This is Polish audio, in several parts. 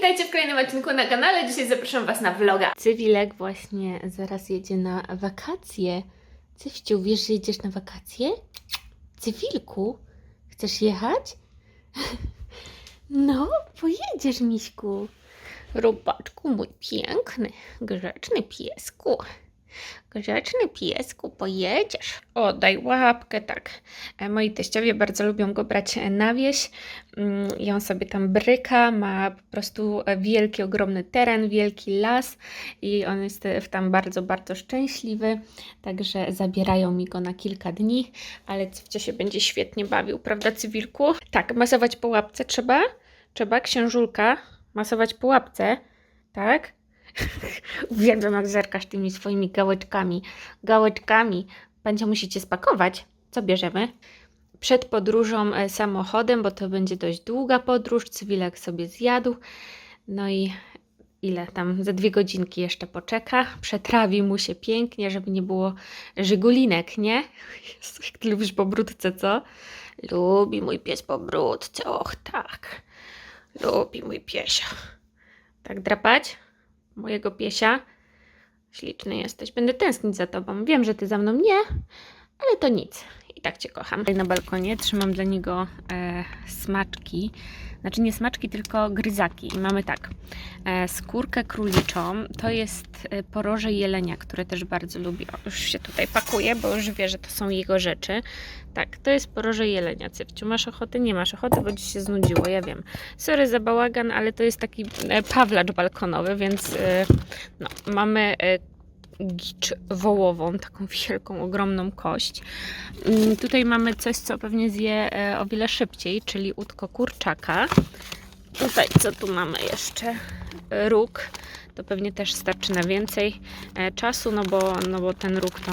witajcie w kolejnym odcinku na kanale. Dzisiaj zapraszam Was na vloga. Cywilek właśnie zaraz jedzie na wakacje. Cywciu, wiesz, że jedziesz na wakacje? Cywilku, chcesz jechać? No, pojedziesz, miśku. Robaczku, mój piękny, grzeczny piesku. Grzeczny piesku, pojedziesz. O, daj łapkę, tak. E, Moi teściowie bardzo lubią go brać e, na wieś. Mm, I on sobie tam bryka, ma po prostu e, wielki, ogromny teren, wielki las i on jest w tam bardzo, bardzo szczęśliwy. Także zabierają mi go na kilka dni, ale Cywcio się będzie świetnie bawił, prawda Cywilku? Tak, masować po łapce trzeba? Trzeba, księżulka, masować po łapce, tak? Uwielbiam jak zerkasz tymi swoimi gałeczkami. Gałeczkami. Będzie musicie spakować. Co bierzemy? Przed podróżą e, samochodem, bo to będzie dość długa podróż. Cywilek sobie zjadł. No i ile tam? Za dwie godzinki jeszcze poczeka. Przetrawi mu się pięknie, żeby nie było żygulinek, nie? Jezu, jak ty lubisz pobródce, co? Lubi mój pies pobródce. Och, tak. Lubi mój piesio. Tak drapać? Mojego piesia. Śliczny jesteś. Będę tęsknić za tobą. Wiem, że ty za mną nie, ale to nic. I tak cię kocham. Tutaj na balkonie trzymam dla niego e, smaczki. Znaczy nie smaczki, tylko gryzaki. I mamy tak. E, skórkę króliczą. To jest e, poroże jelenia, które też bardzo lubi. O, już się tutaj pakuje, bo już wie, że to są jego rzeczy. Tak, to jest poroże jelenia. Cywciu, masz ochotę? Nie masz ochoty, bo ci się znudziło, ja wiem. Sorry za bałagan, ale to jest taki e, pawlacz balkonowy, więc no, mamy gicz wołową, taką wielką, ogromną kość. Mm, Tutaj mamy coś, co pewnie zje e, o wiele szybciej, czyli łódko kurczaka. Tutaj co tu mamy jeszcze? Róg. To pewnie też starczy na więcej e, czasu, no bo, no bo ten róg to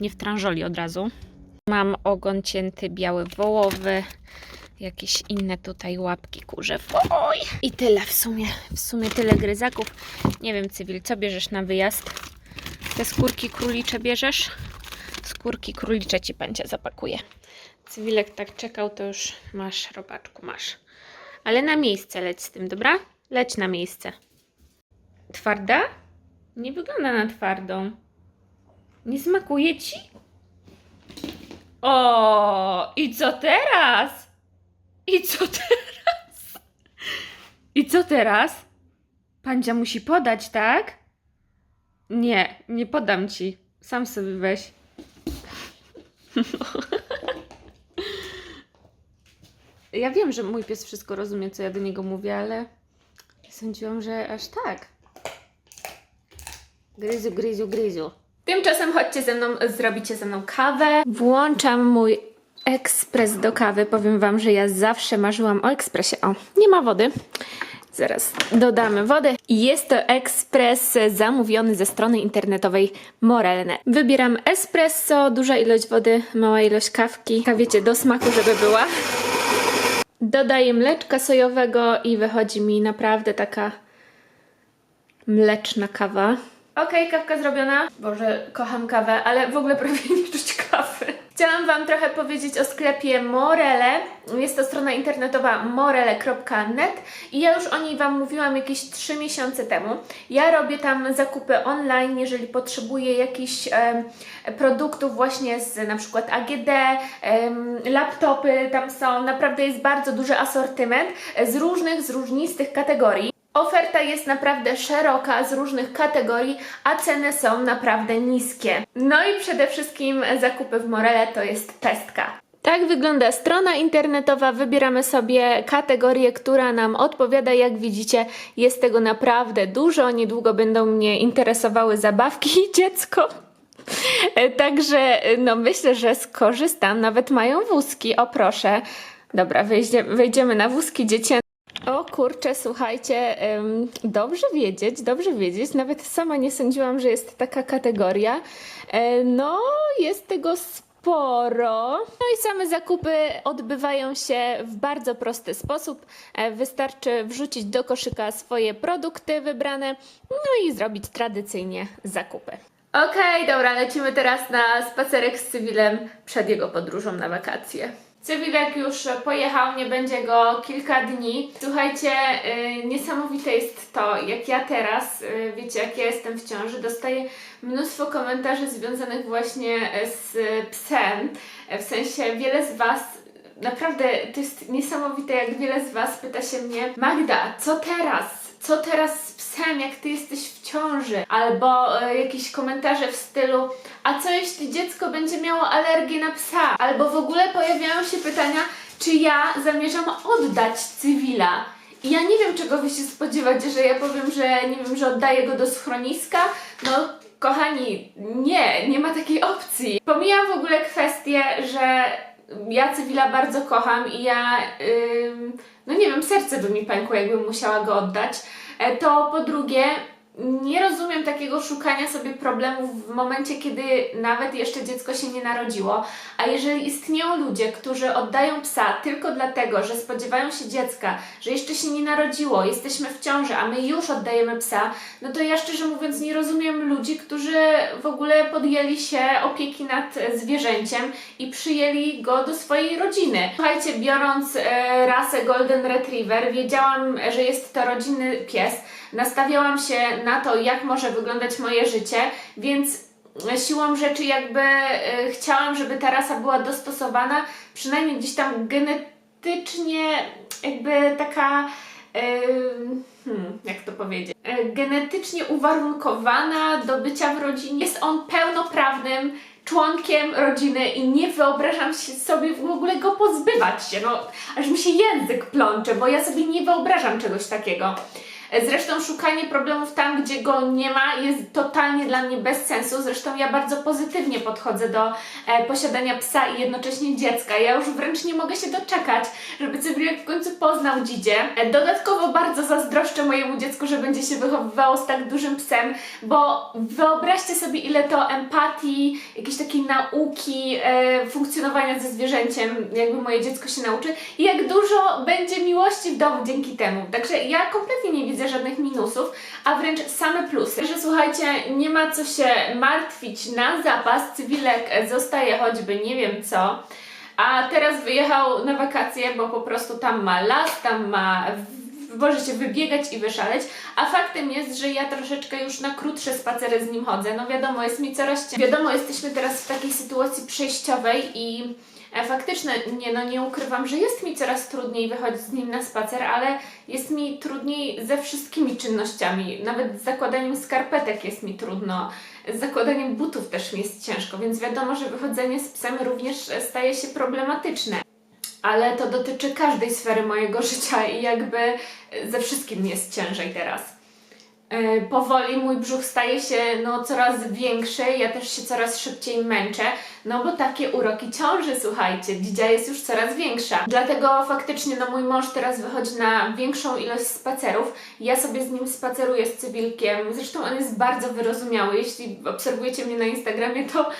nie w tranżoli od razu. Mam ogon cięty biały wołowy, jakieś inne tutaj łapki kurze. Oj! I tyle w sumie, w sumie tyle gryzaków. Nie wiem, Cywil, co bierzesz na wyjazd? Te skórki królicze bierzesz? Skórki królicze ci będzie zapakuje. Cywilek tak czekał, to już masz, robaczku, masz. Ale na miejsce leć z tym, dobra? Leć na miejsce. Twarda? Nie wygląda na twardą. Nie smakuje ci? O, i co teraz? I co teraz? I co teraz? Pandzia musi podać, tak? Nie, nie podam ci. Sam sobie weź. Ja wiem, że mój pies wszystko rozumie, co ja do niego mówię, ale sądziłam, że aż tak. Gryziu, gryziu, gryziu. Tymczasem chodźcie ze mną, zrobicie ze mną kawę. Włączam mój ekspres do kawy. Powiem Wam, że ja zawsze marzyłam o ekspresie. O, nie ma wody. Zaraz dodamy wodę. Jest to ekspres zamówiony ze strony internetowej Morelne. Wybieram espresso, duża ilość wody, mała ilość kawki. Wiecie, do smaku, żeby była. Dodaję mleczka sojowego i wychodzi mi naprawdę taka mleczna kawa. Okej, kawka zrobiona. Boże, kocham kawę, ale w ogóle prawie nie czuć kawy. Chciałam Wam trochę powiedzieć o sklepie Morele. Jest to strona internetowa morele.net i ja już o niej Wam mówiłam jakieś 3 miesiące temu. Ja robię tam zakupy online, jeżeli potrzebuję jakichś em, produktów właśnie z na przykład AGD, em, laptopy tam są. Naprawdę jest bardzo duży asortyment z różnych, zróżnistych kategorii. Oferta jest naprawdę szeroka z różnych kategorii, a ceny są naprawdę niskie. No i przede wszystkim zakupy w Morele to jest pestka. Tak wygląda strona internetowa. Wybieramy sobie kategorię, która nam odpowiada. Jak widzicie, jest tego naprawdę dużo. Niedługo będą mnie interesowały zabawki i dziecko. Także no myślę, że skorzystam. Nawet mają wózki. O proszę. Dobra, wejdzie, wejdziemy na wózki dziecięce. O kurczę, słuchajcie, dobrze wiedzieć, dobrze wiedzieć. Nawet sama nie sądziłam, że jest taka kategoria. E, no, jest tego sporo. No i same zakupy odbywają się w bardzo prosty sposób. E, wystarczy wrzucić do koszyka swoje produkty wybrane, no i zrobić tradycyjnie zakupy. Okej, dobra, lecimy teraz na spacerek z cywilem przed jego podróżą na wakacje. Cywilek już pojechał, nie będzie go kilka dni. Słuchajcie, y, niesamowite jest to, jak ja teraz, y, wiecie, jak ja jestem w ciąży, dostaję mnóstwo komentarzy związanych właśnie z psem. W sensie wiele z Was Naprawdę to jest niesamowite, jak wiele z Was pyta się mnie, Magda, co teraz? Co teraz z psem, jak ty jesteś w ciąży? Albo e, jakieś komentarze w stylu, a co jeśli dziecko będzie miało alergię na psa? Albo w ogóle pojawiają się pytania, czy ja zamierzam oddać cywila? I ja nie wiem, czego wy się spodziewacie, że ja powiem, że nie wiem, że oddaję go do schroniska. No, kochani, nie, nie ma takiej opcji. Pomijam w ogóle kwestię, że ja cywila bardzo kocham i ja, no nie wiem, serce by mi pękło, jakbym musiała go oddać. E, To po drugie, nie rozumiem takiego szukania sobie problemów w momencie, kiedy nawet jeszcze dziecko się nie narodziło. A jeżeli istnieją ludzie, którzy oddają psa tylko dlatego, że spodziewają się dziecka, że jeszcze się nie narodziło, jesteśmy w ciąży, a my już oddajemy psa, no to ja szczerze mówiąc nie rozumiem ludzi, którzy w ogóle podjęli się opieki nad zwierzęciem i przyjęli go do swojej rodziny. Słuchajcie, biorąc e, rasę Golden Retriever, wiedziałam, że jest to rodzinny pies. Nastawiałam się na to, jak może wyglądać moje życie, więc siłą rzeczy jakby e, chciałam, żeby ta rasa była dostosowana, przynajmniej gdzieś tam genetycznie jakby taka e, hmm, jak to powiedzieć, e, genetycznie uwarunkowana do bycia w rodzinie. Jest on pełnoprawnym członkiem rodziny i nie wyobrażam sobie w ogóle go pozbywać się. No, aż mi się język plącze, bo ja sobie nie wyobrażam czegoś takiego. Zresztą szukanie problemów tam, gdzie go nie ma, jest totalnie dla mnie bez sensu. Zresztą ja bardzo pozytywnie podchodzę do e, posiadania psa i jednocześnie dziecka. Ja już wręcz nie mogę się doczekać, żeby Cybrilek w końcu poznał dzidzie. E, dodatkowo bardzo zazdroszczę mojemu dziecku, że będzie się wychowywało z tak dużym psem, bo wyobraźcie sobie, ile to empatii, jakiejś takiej nauki, e, funkcjonowania ze zwierzęciem, jakby moje dziecko się nauczy i jak dużo będzie miłości w domu dzięki temu. Także ja kompletnie nie widzę żadnych minusów, a wręcz same plusy. Że słuchajcie, nie ma co się martwić na zapas, cywilek zostaje choćby nie wiem co. A teraz wyjechał na wakacje, bo po prostu tam ma las, tam ma może się wybiegać i wyszaleć, a faktem jest, że ja troszeczkę już na krótsze spacery z nim chodzę. No wiadomo, jest mi coraz ciężej. Wiadomo, jesteśmy teraz w takiej sytuacji przejściowej i faktycznie, nie no, nie ukrywam, że jest mi coraz trudniej wychodzić z nim na spacer, ale jest mi trudniej ze wszystkimi czynnościami. Nawet z zakładaniem skarpetek jest mi trudno. Z zakładaniem butów też mi jest ciężko, więc wiadomo, że wychodzenie z psem również e, staje się problematyczne ale to dotyczy każdej sfery mojego życia i jakby ze wszystkim jest ciężej teraz. E, Powoli mój brzuch staje się no, coraz większy, ja też się coraz szybciej męczę, no bo takie uroki ciąży, słuchajcie, dzidzia jest już coraz większa. Dlatego faktycznie no, mój mąż teraz wychodzi na większą ilość spacerów. Ja sobie z nim spaceruję z cywilkiem. Zresztą on jest bardzo wyrozumiały. Jeśli obserwujecie mnie na Instagramie, to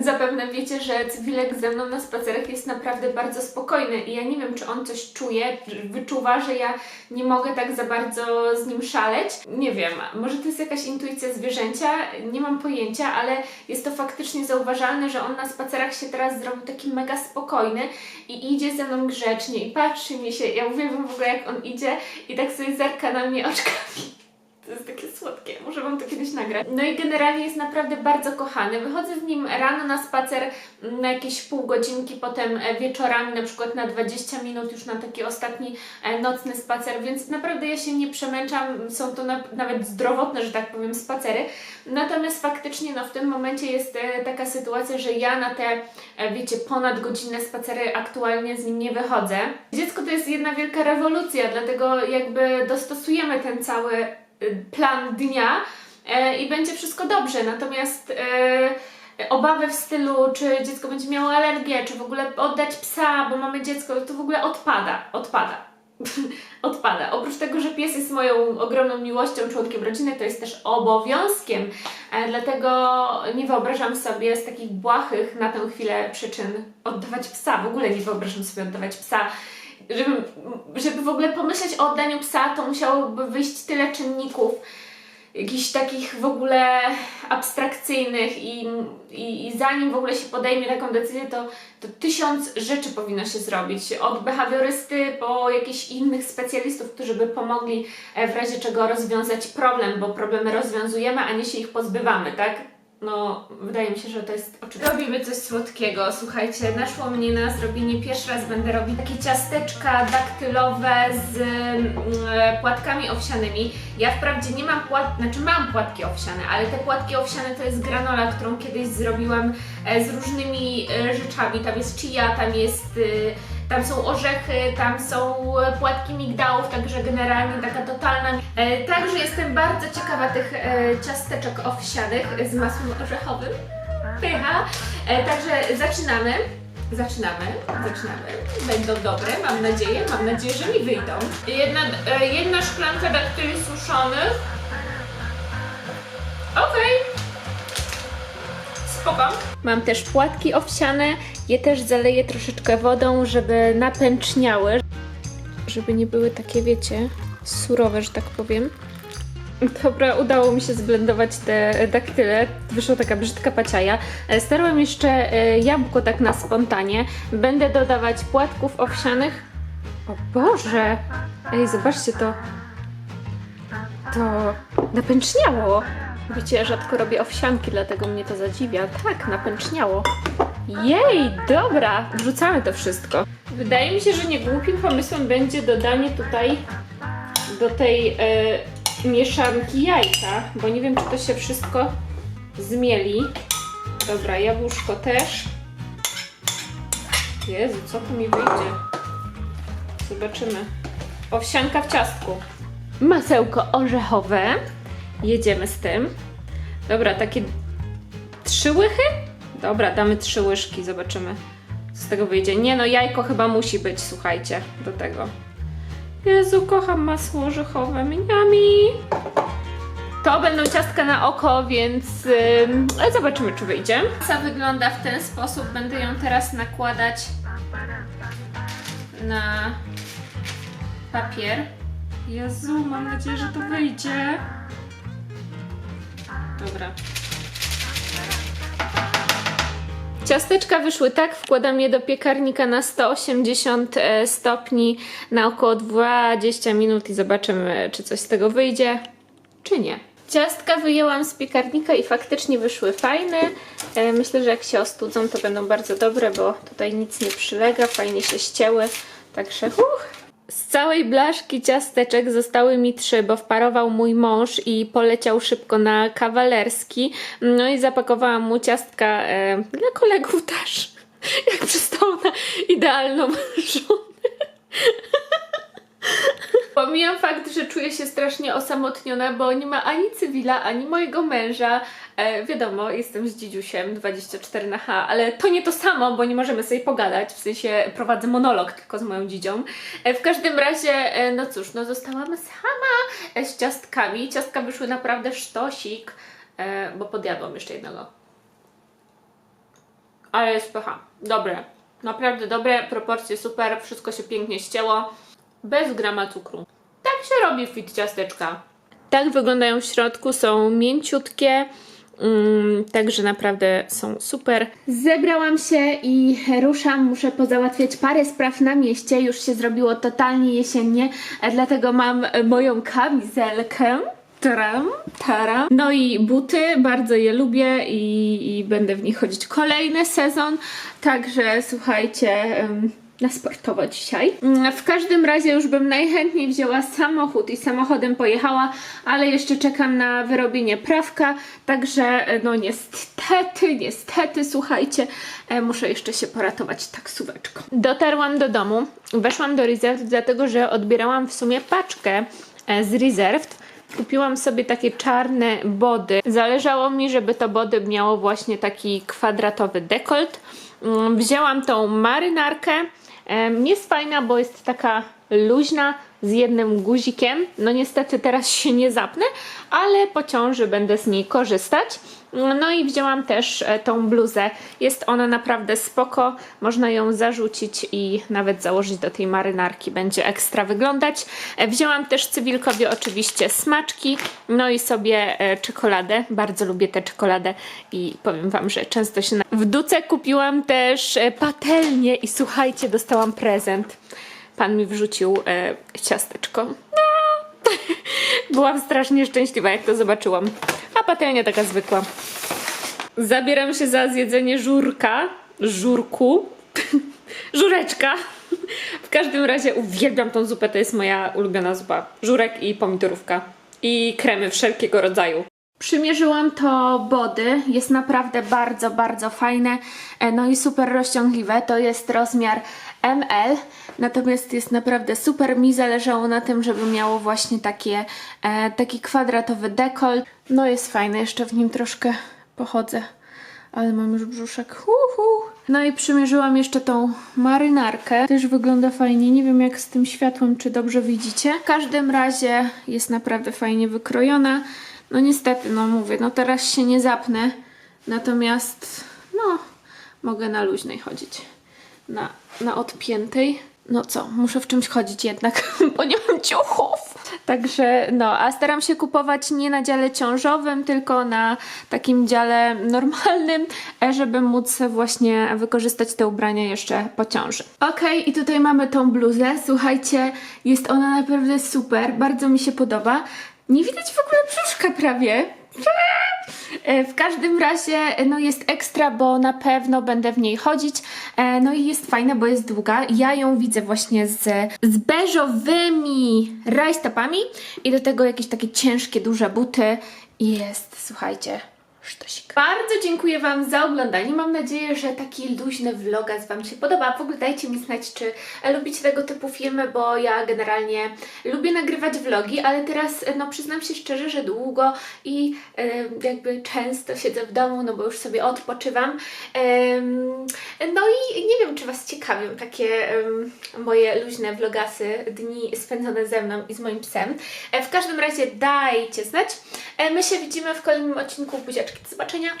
zapewne wiecie, że cywilek ze mną na spacerach jest naprawdę bardzo spokojny i ja nie wiem, czy on coś czuje, wyczuwa, że ja nie mogę tak za bardzo z nim szaleć. Nie wiem, może to jest jakaś intuicja zwierzęcia, nie mam pojęcia, ale jest to faktycznie zauważalne, że on na spacerach się teraz zrobił taki mega spokojny i idzie ze mną grzecznie i patrzy mi się. Ja uwielbiam w ogóle jak on idzie i tak sobie zerka na mnie oczkami. To jest takie słodkie, może Wam to kiedyś nagrać. No i generalnie jest naprawdę bardzo kochany. Wychodzę z nim rano na spacer na jakieś pół godzinki, potem e, wieczorami na przykład na 20 minut już na taki ostatni e, nocny spacer, więc naprawdę ja się nie przemęczam, są to na, nawet zdrowotne, że tak powiem, spacery. Natomiast faktycznie no, w tym momencie jest e, taka sytuacja, że ja na te, wiecie, ponad godzinne spacery aktualnie z nim nie wychodzę. Dziecko to jest jedna wielka rewolucja, dlatego jakby dostosujemy ten cały plan dnia e, i będzie wszystko dobrze. Natomiast e, obawy w stylu, czy dziecko będzie miało alergię, czy w ogóle oddać psa, bo mamy dziecko, to w ogóle odpada, odpada. odpada. Oprócz tego, że pies jest moją ogromną miłością, członkiem rodziny, to jest też obowiązkiem. E, dlatego nie wyobrażam sobie z takich błahych na tę chwilę przyczyn oddawać psa. W ogóle nie wyobrażam sobie oddawać psa. Żeby, żeby w ogóle pomyśleć o oddaniu psa, to musiałoby wyjść tyle czynników. jakichś takich w ogóle abstrakcyjnych i, i, i zanim w ogóle się podejmie taką decyzję, to, to tysiąc rzeczy powinno się zrobić. Od behawiorysty po jakichś innych specjalistów, którzy by pomogli e, w razie czego rozwiązać problem, bo problemy rozwiązujemy, a nie się ich pozbywamy, tak? No, wydaje mi się, że to jest oczywiste. Robimy coś słodkiego. Słuchajcie, naszło mnie na zrobienie, pierwszy raz będę robić takie ciasteczka daktylowe z mm, e, płatkami owsianymi. Ja wprawdzie nie mam płat, znaczy mam płatki owsiane, ale te płatki owsiane to jest granola, którą kiedyś zrobiłam e, z różnymi e, rzeczami. Tam jest chia, tam jest... e, tam są orzechy, tam są płatki migdałów, także generalnie taka totalna. E, także jestem bardzo ciekawa tych e, ciasteczek owsianych z masłem orzechowym. Pycha. E, także zaczynamy. Zaczynamy, zaczynamy. Będą dobre, mam nadzieję, mam nadzieję, że mi wyjdą. Jedna, jedna szklanka daktyli suszonych. Okej. Spoko. Mam też płatki owsiane. Je też zaleję troszeczkę wodą, żeby napęczniały. Żeby nie były takie, wiecie, surowe, że tak powiem. Dobra, udało mi się zblendować te daktyle. Wyszła taka brzydka paciaja. E, Starłam jeszcze e, jabłko tak na spontanie. Będę dodawać płatków owsianych. O Boże! Ej, zobaczcie to. To napęczniało. Wiecie, rzadko robię owsianki, dlatego mnie to zadziwia. Tak, napęczniało. Jej, dobra, wrzucamy to wszystko. Wydaje mi się, że niegłupim pomysłem będzie dodanie tutaj do tej e, mieszanki jajka, bo nie wiem, czy to się wszystko zmieli. Dobra, jabłuszko też. Jezu, co tu mi wyjdzie? Zobaczymy. Owsianka w ciastku. Masełko orzechowe. Jedziemy z tym. Dobra, takie trzy łychy? Dobra, damy trzy łyżki, zobaczymy, co z tego wyjdzie. Nie no, jajko chyba musi być, słuchajcie, do tego. Jezu, kocham masło orzechowe, miniami. To będą ciastka na oko, więc ale zobaczymy, czy wyjdzie. Masa wygląda w ten sposób. Będę ją teraz nakładać na papier. Jezu, mam nadzieję, że to wyjdzie. Dobra. Ciasteczka wyszły tak, wkładam je do piekarnika na 180 e, stopni na około 20 minut i zobaczymy, czy coś z tego wyjdzie, czy nie. Ciastka wyjęłam z piekarnika i faktycznie wyszły fajne. E, Myślę, że jak się ostudzą, to będą bardzo dobre, bo tutaj nic nie przylega, fajnie się ścięły. Także uch. Z całej blaszki ciasteczek zostały mi trzy, bo wparował mój mąż i poleciał szybko na kawalerski. No i zapakowałam mu ciastka e, dla kolegów też. Jak przystało na idealną żonę. Pomijam fakt, że czuję się strasznie osamotniona, bo nie ma ani cywila, ani mojego męża. E, wiadomo, jestem z dzidziusiem 24 na H, ale to nie to samo, bo nie możemy sobie pogadać. W sensie prowadzę monolog tylko z moją dzidzią. E, w każdym razie, e, no cóż, no zostałam sama e, z ciastkami. Ciastka wyszły naprawdę sztosik, e, bo podjadłam jeszcze jednego. Ale jest pycha. Dobre. Naprawdę dobre, proporcje super, wszystko się pięknie ścięło. Bez grama cukru. Tak się robi fit ciasteczka. Tak wyglądają w środku, są mięciutkie. Mm, także naprawdę są super. Zebrałam się i ruszam. Muszę pozałatwiać parę spraw na mieście. Już się zrobiło totalnie jesiennie, dlatego mam moją kamizelkę. Taram, taram. No i buty, bardzo je lubię i, i będę w nich chodzić kolejny sezon. Także słuchajcie, em, na sportowo dzisiaj. Mm, W każdym razie już bym najchętniej wzięła samochód i samochodem pojechała, ale jeszcze czekam na wyrobienie prawka, także e, no niestety, niestety, słuchajcie, e, muszę jeszcze się poratować taksóweczką. Dotarłam do domu, weszłam do Reserved, dlatego że odbierałam w sumie paczkę e, z Reserved. Kupiłam sobie takie czarne body. Zależało mi, żeby to body miało właśnie taki kwadratowy dekolt. Mm, Wzięłam tą marynarkę. Jest fajna, bo jest taka luźna, z jednym guzikiem. No niestety teraz się nie zapnę, ale po ciąży będę z niej korzystać. No i wzięłam też e, tą bluzę. Jest ona naprawdę spoko. Można ją zarzucić i nawet założyć do tej marynarki. Będzie ekstra wyglądać. E, Wzięłam też cywilkowi oczywiście smaczki. No i sobie e, czekoladę. Bardzo lubię tę czekoladę i powiem Wam, że często się... Na... W Duce kupiłam też patelnię i słuchajcie, dostałam prezent. Pan mi wrzucił e, ciasteczko. Byłam strasznie szczęśliwa, jak to zobaczyłam. A patelnia taka zwykła. Zabieram się za zjedzenie żurka. Żurku. Żureczka. W każdym razie uwielbiam tą zupę, to jest moja ulubiona zupa. Żurek i pomidorówka. I kremy wszelkiego rodzaju. Przymierzyłam to body, jest naprawdę bardzo, bardzo fajne, e, no i super rozciągliwe, to jest rozmiar ML, natomiast jest naprawdę super, mi zależało na tym, żeby miało właśnie takie, e, taki kwadratowy dekolt, no jest fajne, jeszcze w nim troszkę pochodzę, ale mam już brzuszek, Uhu. No i przymierzyłam jeszcze tą marynarkę, też wygląda fajnie, nie wiem jak z tym światłem, czy dobrze widzicie, w każdym razie jest naprawdę fajnie wykrojona, no niestety, no mówię, no teraz się nie zapnę, natomiast no mogę na luźnej chodzić, na, na odpiętej. No co, muszę w czymś chodzić jednak, bo nie mam ciuchów. Także no, a staram się kupować nie na dziale ciążowym, tylko na takim dziale normalnym, e, żeby móc właśnie wykorzystać te ubrania jeszcze po ciąży. Okej, i tutaj mamy tą bluzę. Słuchajcie, jest ona naprawdę super, bardzo mi się podoba. Nie widać w ogóle brzuszka prawie. E, W każdym razie no jest ekstra, bo na pewno będę w niej chodzić. E, No i jest fajna, bo jest długa. Ja ją widzę właśnie z, z beżowymi rajstopami i do tego jakieś takie ciężkie, duże buty. Jest, słuchajcie, sztosik. Bardzo dziękuję Wam za oglądanie. Mam nadzieję, że taki luźny vlogas Wam się podoba. W ogóle dajcie mi znać, czy e, lubicie tego typu filmy, bo ja generalnie lubię nagrywać vlogi, ale teraz, e, no przyznam się szczerze, że długo i e, jakby często siedzę w domu, no bo już sobie odpoczywam. Em, no i nie wiem, czy Was ciekawią takie em, moje luźne vlogasy, dni spędzone ze mną i z moim psem. E, w każdym razie dajcie znać. E, my się widzimy w kolejnym odcinku. Buziaczki, do zobaczenia. 看见，